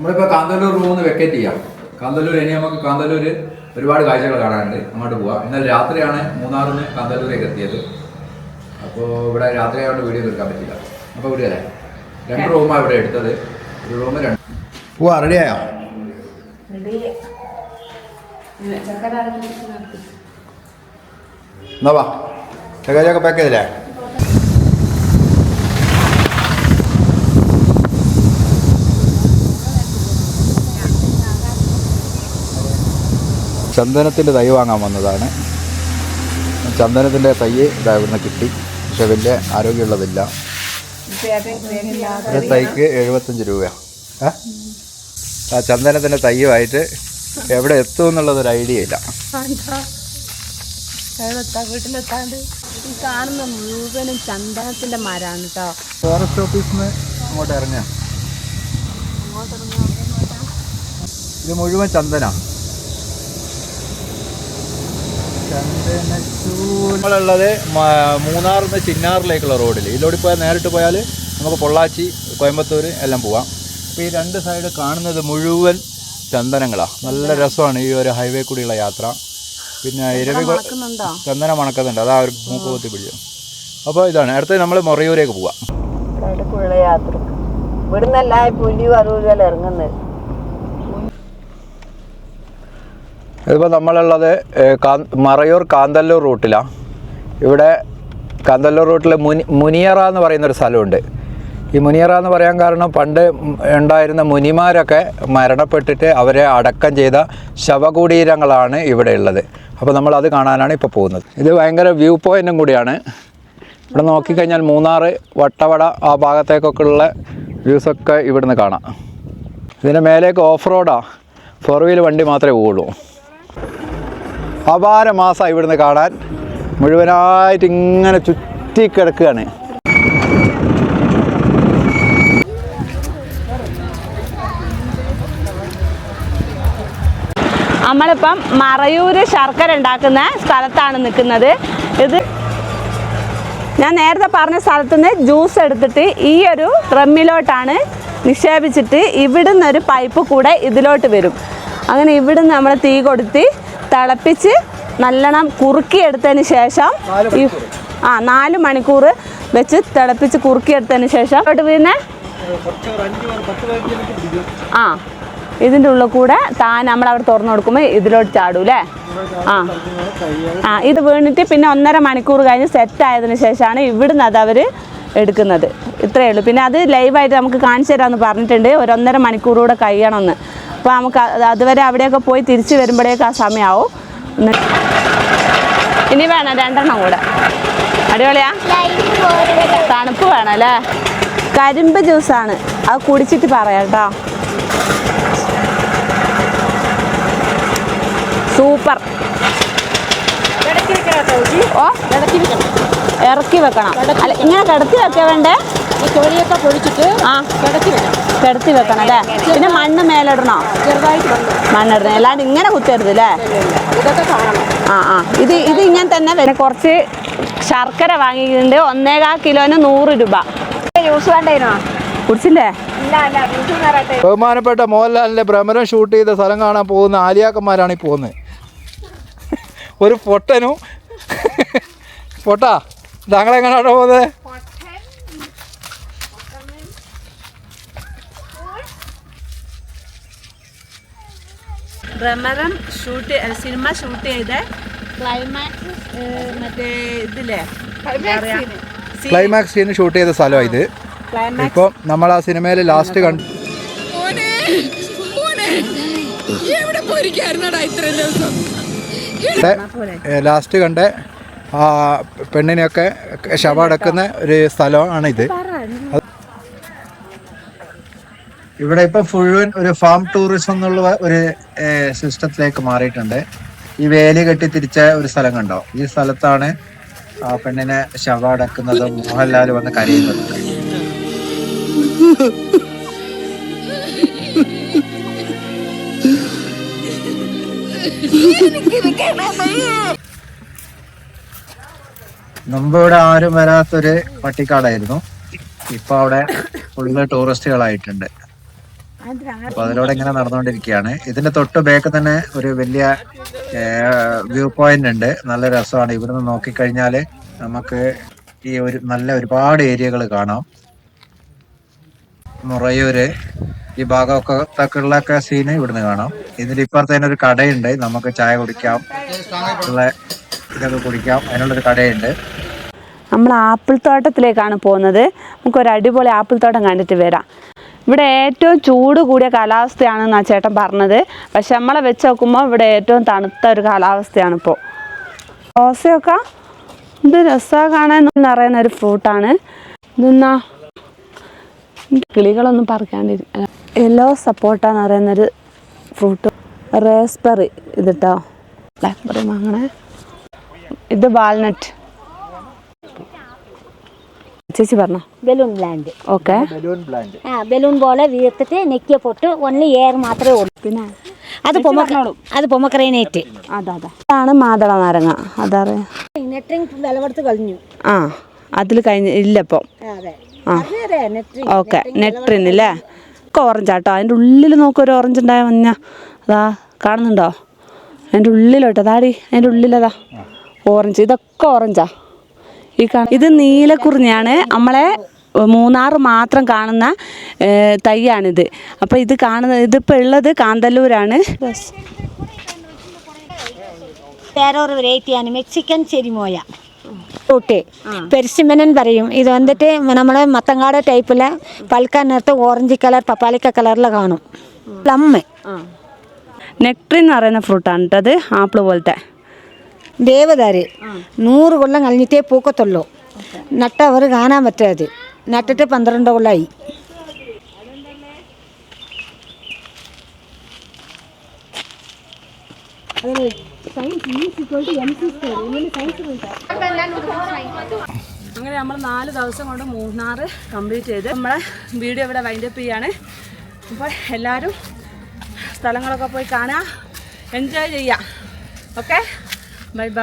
നമ്മളിപ്പോൾ കാന്തല്ലൂർ റൂമിൽ വെക്കേറ്റ് ചെയ്യാം. കാന്തല്ലൂർ ഇനി നമുക്ക് കാന്തല്ലൂർ ഒരുപാട് കാഴ്ചകൾ കാണാനുണ്ട്. അങ്ങോട്ട് പോവാം. ഇന്നലെ രാത്രിയാണ് മൂന്നാറിൽ നിന്ന് കാന്തല്ലൂരേക്ക് എത്തിയത്. അപ്പോൾ ഇവിടെ രാത്രി ആയതുകൊണ്ട് വീഡിയോ എടുക്കാൻ പറ്റില്ല. അപ്പോൾ ഇവിടെ അല്ലേ രണ്ട് റൂമാണ് ഇവിടെ എടുത്തത്. ഒരു റൂം രണ്ട് പോവാ റെഡിയായോ എന്നാ വാ. ലഗേജൊക്കെ പാക്ക് ചെയ്തില്ലേ? ചന്ദനത്തിന്റെ തൈ വാങ്ങാൻ വന്നതാണ്. ചന്ദനത്തിന്റെ തൈ ഇതാ ഇവിടുന്ന് കിട്ടി. പക്ഷെ വലിയ ആരോഗ്യമുള്ളതില്ല. ഒരു തൈക്ക് എഴുപത്തഞ്ച് രൂപയാണ് ആ ചന്ദനത്തിന്റെ തൈയുമായിട്ട് എവിടെ എത്തും എന്നുള്ളതൊരു ഐഡിയ ഇല്ല. വീട്ടിലെത്താണ്ട്. ഈ കാണുന്ന മുഴുവനും ചന്ദനത്തിന്റെ മരാണ് കേട്ടോ ഫോറസ്റ്റ് ഓഫീസിൽ നിന്ന് അങ്ങോട്ട് ഇറങ്ങിയ ഇത് മുഴുവൻ ചന്ദന. നമ്മളുള്ളത് മൂന്നാറിൽ നിന്ന് ചിന്നാറിലേക്കുള്ള റോഡിൽ ഇതിലൂടെ പോയാൽ നേരിട്ട് പോയാൽ നമുക്ക് പൊള്ളാച്ചി കോയമ്പത്തൂർ എല്ലാം പോവാം. അപ്പോൾ ഈ രണ്ട് സൈഡ് കാണുന്നത് മുഴുവൻ ചന്ദനങ്ങളാണ് നല്ല രസമാണ് ഈ ഒരു ഹൈവേ കൂടിയുള്ള യാത്ര. പിന്നെ ഇരവി ചന്ദനം മണക്കുന്നുണ്ട്. അതാ ഒരു മൂക്ക് കുത്തി പിടിച്ചു. അപ്പോൾ ഇതാണ്. അടുത്ത് നമ്മൾ മൊറയൂരേക്ക് പോവാം. യാത്ര ഇവിടുന്നല്ല പുലി വറൂരല്ല ഇറങ്ങുന്നത്? ഇതിപ്പോൾ നമ്മളുള്ളത് മറയൂർ കാന്തല്ലൂർ റൂട്ടിലാണ് ഇവിടെ കാന്തല്ലൂർ റൂട്ടിൽ മുനി മുനിയറ എന്ന് പറയുന്നൊരു സ്ഥലമുണ്ട്. ഈ മുനിയറ എന്ന് പറയാൻ കാരണം പണ്ട് ഉണ്ടായിരുന്ന മുനിമാരൊക്കെ മരണപ്പെട്ടിട്ട് അവരെ അടക്കം ചെയ്ത ശവകുടീരങ്ങളാണ് ഇവിടെ ഉള്ളത്. അപ്പോൾ നമ്മൾ അത് കാണാനാണ് ഇപ്പോൾ പോകുന്നത്. ഇത് ഭയങ്കര വ്യൂ പോയിന്റും കൂടിയാണ്. ഇവിടെ നോക്കിക്കഴിഞ്ഞാൽ മൂന്നാർ വട്ടവട ആ ഭാഗത്തേക്കൊക്കെ ഉള്ള വ്യൂസൊക്കെ ഇവിടുന്ന് കാണാം. ഇതിന്റെ മേലേക്ക് ഓഫ് റോഡാണ് ഫോർ വീൽ വണ്ടി മാത്രമേ പോവുള്ളൂ. അപാര മാസമാണ് ഇവിടുന്ന് കാണാൻ മുഴുവനായിട്ട് ഇങ്ങനെ ചുറ്റി കിടക്കുകയാണ്. നമ്മളിപ്പം മറയൂര് ശർക്കര ഉണ്ടാക്കുന്ന സ്ഥലത്താണ് നിൽക്കുന്നത്. ഇത് ഞാൻ നേരത്തെ പറഞ്ഞ സ്ഥലത്തു നിന്ന് ജ്യൂസ് എടുത്തിട്ട് ഈ ഒരു ഡ്രമ്മിലോട്ടാണ് നിക്ഷേപിച്ചിട്ട് ഇവിടുന്ന് ഒരു പൈപ്പ് കൂടെ ഇതിലോട്ട് വരും. അങ്ങനെ ഇവിടുന്ന് നമ്മൾ തീ കൊടുത്ത് തിളപ്പിച്ച് നല്ലോണം കുറുക്കിയെടുത്തതിന് ശേഷം ഈ ആ നാല് മണിക്കൂർ വെച്ച് തിളപ്പിച്ച് കുറുക്കിയെടുത്തതിന് ശേഷം ഇങ്ങോട്ട് പിന്നെ ആ ഇതിന്റെ ഉള്ളിൽ കൂടെ താൻ നമ്മൾ അവിടെ തുറന്നു കൊടുക്കുമ്പോൾ ഇതിലോട്ട് ചാടും അല്ലേ? ആ. ആ ഇത് വീണിട്ട് പിന്നെ ഒന്നര മണിക്കൂർ കഴിഞ്ഞ് സെറ്റ് ആയതിനു ശേഷമാണ് ഇവിടുന്ന് അത് അവർ എടുക്കുന്നത്. ഇത്രയേ ഉള്ളൂ. പിന്നെ അത് ലൈവായിട്ട് നമുക്ക് കാണിച്ചു തരാമെന്ന് പറഞ്ഞിട്ടുണ്ട്. ഒരു ഒന്നര മണിക്കൂർ കൂടെ കഴിയണമെന്ന്. അപ്പോൾ നമുക്ക് അതുവരെ അവിടെയൊക്കെ പോയി തിരിച്ച് വരുമ്പോഴേക്ക് ആ സമയമാവും ഇനി വേണം രണ്ടെണ്ണം കൂടെ. അടിപൊളിയാ? തണുപ്പ് വേണം അല്ലേ? കരിമ്പ് ജ്യൂസാണ്. അത് കുടിച്ചിട്ട് പറയാം കേട്ടോ. സൂപ്പർ. ഓ? ഇറക്കി വെക്കണം. അല്ല ഇങ്ങനെ കിടത്തി വെക്കാൻ വേണ്ടേ? തൊലിയൊക്കെ പൊളിച്ചിട്ട് ആ. കിടത്തി വെക്കണം. കിടത്തി വെക്കണം അല്ലേ? പിന്നെ മണ്ണ് മേലിടണോ? ചെറുതായിട്ട് മണ്ണിടണം. അല്ലാണ്ട് ഇങ്ങനെ കുത്തരുത് അല്ലേ? ഇതൊക്കെ കാണണം. ആ ആ. ഇത് ഇത് ഇങ്ങനെ തന്നെ വരും. കുറച്ച് ശർക്കര വാങ്ങിയിട്ടുണ്ട്. ഒന്നേകാൽ കിലോന് നൂറ് രൂപ. ജ്യൂസ് വേണ്ടേനോ? കുടിച്ചില്ലേ? ബഹുമാനപ്പെട്ട മോഹൻലാലിന്റെ ഭ്രമരം ഷൂട്ട് ചെയ്ത സ്ഥലം കാണാൻ പോകുന്ന ആലിയാക്കന്മാരാണ് ഈ പോകുന്നത്. ഒരു പൊട്ടനും. പൊട്ടാ? താങ്കളെങ്ങനെയാണോ പോകുന്നത്? ഭ്രമരം ഷൂട്ട് സിനിമ ഷൂട്ട് ചെയ്ത ക്ലൈമാക്സ് മറ്റേ ഇതില്ലേ? ക്ലൈമാക്സ് സീൻ ഷൂട്ട് ചെയ്ത സ്ഥലമാണ് ഇത്. ഇപ്പൊ ഇപ്പം നമ്മൾ ആ സിനിമയിൽ ലാസ്റ്റ് കണ്ടു ലാസ്റ്റ് കണ്ട ആ പെണ്ണിനെയൊക്കെ ശവം അടക്കുന്ന ഒരു സ്ഥലമാണ് ഇത് ഇവിടെ ഇപ്പൊ മുഴുവൻ ഒരു ഫാം ടൂറിസം എന്നുള്ള ഒരു സിസ്റ്റത്തിലേക്ക് മാറിയിട്ടുണ്ട്. ഈ വേലി കെട്ടി തിരിച്ച ഒരു സ്ഥലം കണ്ടോ? ഈ സ്ഥലത്താണ് ആ പെണ്ണിനെ ശവ അടക്കുന്നതും മോഹൻലാൽ വന്ന് കരയുന്നത്. മുമ്പ് ഇവിടെ ആരും വരാത്തൊരു പട്ടിക്കാടായിരുന്നു. ഇപ്പൊ അവിടെ ഫുള്ള് ടൂറിസ്റ്റുകളായിട്ടുണ്ട് അപ്പൊ അതിലൂടെ ഇങ്ങനെ നടന്നുകൊണ്ടിരിക്കുകയാണ്. ഇതിന്റെ തൊട്ട് ബേക്ക് തന്നെ ഒരു വലിയ വ്യൂ പോയിന്റ് ഉണ്ട്. നല്ല രസമാണ്. ഇവിടുന്ന് നോക്കിക്കഴിഞ്ഞാൽ നമുക്ക് ഈ ഒരു നല്ല ഒരുപാട് ഏരിയകൾ കാണാം. മുറയൂര് ഈ ഭാഗമൊക്കെ തക്കുള്ളൊക്കെ സീന് ഇവിടുന്ന് കാണാം. ഇതിന്റെ ഇപ്പുറത്ത് തന്നെ ഒരു കടയുണ്ട്. നമുക്ക് ചായ കുടിക്കാം. ഉള്ള ഇതൊക്കെ കുടിക്കാം. അതിനുള്ളൊരു കടയുണ്ട്. നമ്മൾ ആപ്പിൾ തോട്ടത്തിലേക്കാണ് പോകുന്നത്. നമുക്ക് ഒരു അടിപൊളി ആപ്പിൾ തോട്ടം കണ്ടിട്ട് വരാം. ഇവിടെ ഏറ്റവും ചൂട് കൂടിയ കാലാവസ്ഥയാണെന്ന് ആ ചേട്ടൻ പറഞ്ഞത്. പക്ഷെ നമ്മളെ വെച്ച് നോക്കുമ്പോൾ ഇവിടെ ഏറ്റവും തണുത്ത ഒരു കാലാവസ്ഥയാണ് ഇപ്പോൾ റോസയൊക്കെ ഇത് രസമാണ് കാണാൻ നിറയുന്ന ഒരു ഫ്രൂട്ടാണ്. ഇതെന്നാ കിളികളൊന്നും പറിക്കാണ്ടിരിക്കും യെല്ലോ സപ്പോർട്ടാന്ന് പറയുന്നൊരു ഫ്രൂട്ട്. റേസ്ബെറി ഇതിട്ടോ. ബ്ലാക്ക്ബെറി വാങ്ങണേ. ഇത് വാൾനട്ട് ചേച്ചി പറഞ്ഞു. Balloon blend okay. ആ ബലൂൺ പോലെ വീർത്തിട്ട് നെക്കിയ പൊട്ട് ഓൺലി എയർ മാത്രമേ ഉള്ളൂ. പിന്നെ? അത് അത് പൊമക്രൈനേറ്റ്. അതാ അതാ. ഇതാണ് മാതള നാരങ്ങ. അതറിയാം വിലവെടുത്ത് കഴിഞ്ഞു ആ അതിൽ കഴിഞ്ഞ് ഇല്ലപ്പോ. ആ ഓക്കെ നെട്രിൻ അല്ലേ ഒക്കെ ഓറഞ്ച് ആട്ടോ. അതിന്റെ ഉള്ളിൽ നോക്കി ഒരു ഓറഞ്ച് ഉണ്ടായ മഞ്ഞ. അതാ കാണുന്നുണ്ടോ? അതിന്റെ ഉള്ളിലോട്ടോ. അതാടി അതിന്റെ ഉള്ളിലതാ. ഓറഞ്ച് ഇതൊക്കെ ഓറഞ്ചാ ഈ ഇത് നീലക്കുറിഞ്ഞാണ് നമ്മളെ മൂന്നാർ മാത്രം കാണുന്ന തൈയാണിത്. അപ്പോൾ ഇത് കാണുന്ന ഇതിപ്പോൾ ഉള്ളത് കാന്തല്ലൂരാണ്. വേറൊരു വെറൈറ്റിയാണ്. മെക്സിക്കൻ ചെരിമോയ. ഫ്രൂട്ട് പെരിസിമനൻ പറയും. ഇത് വന്നിട്ട് നമ്മളെ മത്തങ്ങാട് ടൈപ്പിൽ പൽക്കാൻ നേരത്ത് ഓറഞ്ച് കളർ പപ്പാലിക്ക കളറിൽ കാണും. പ്ലം. നെക്ട്രി എന്ന് പറയുന്ന ഫ്രൂട്ടാണ് കേട്ടോ അത് ആപ്പിൾ പോലത്തെ. ദേവദാര് നൂറ് കൊല്ലം കഴിഞ്ഞിട്ടേ പൂക്കത്തുള്ളൂ. നട്ട അവർ കാണാൻ പറ്റാതെ നട്ടിട്ട് പന്ത്രണ്ട് കൊല്ലമായി അങ്ങനെ നമ്മൾ നാല് ദിവസം കൊണ്ട് മൂന്നാർ കംപ്ലീറ്റ് ചെയ്ത് നമ്മളെ വീഡിയോ ഇവിടെ വൈൻഡപ്പ് ചെയ്യാണ്. അപ്പോൾ എല്ലാവരും സ്ഥലങ്ങളൊക്കെ പോയി കാണുക എൻജോയ് ചെയ്യുക. Okay Bye bye.